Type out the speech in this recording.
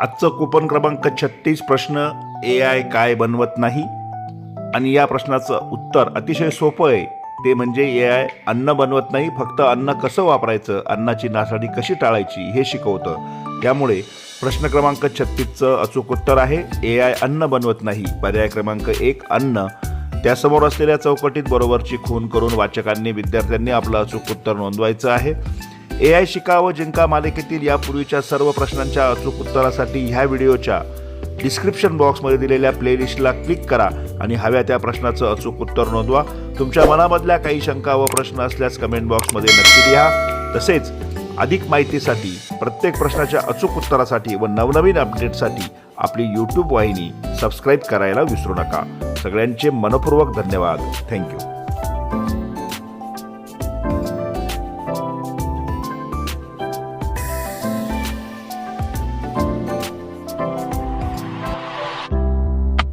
आजचं कुपन क्रमांक छत्तीस प्रश्न ए आय काय बनवत नाही? आणि या प्रश्नाचं उत्तर अतिशय सोपं आहे. ते म्हणजे ए आय अन्न बनवत नाही फक्त अन्न कसं वापरायचं अन्नाची नासाडी कशी टाळायची हे शिकवतं. त्यामुळे प्रश्न क्रमांक छत्तीसचं अचूक उत्तर आहे ए आय अन्न बनवत नाही. पर्याय क्रमांक एक अन्न. त्यासमोर असलेल्या चौकटीत बरोबरची खून करून वाचकांनी विद्यार्थ्यांनी आपलं अचूक उत्तर नोंदवायचं आहे. ए आय शिका व जिंका मालिकेतील यापूर्वीच्या सर्व प्रश्नांच्या अचूक उत्तरासाठी ह्या व्हिडिओच्या डिस्क्रिप्शन बॉक्समध्ये दिलेल्या प्लेलिस्टला क्लिक करा आणि हव्या त्या प्रश्नाचं अचूक उत्तर नोंदवा. तुमच्या मनामधल्या काही शंका व प्रश्न असल्यास कमेंट बॉक्समध्ये नक्की लिहा. तसेच अधिक माहितीसाठी प्रत्येक प्रश्नाच्या अचूक उत्तरासाठी व नवनवीन अपडेटसाठी आपली यूट्यूब वाहिनी सबस्क्राईब करायला विसरू नका. सगळ्यांचे मनपूर्वक धन्यवाद. थँक्यू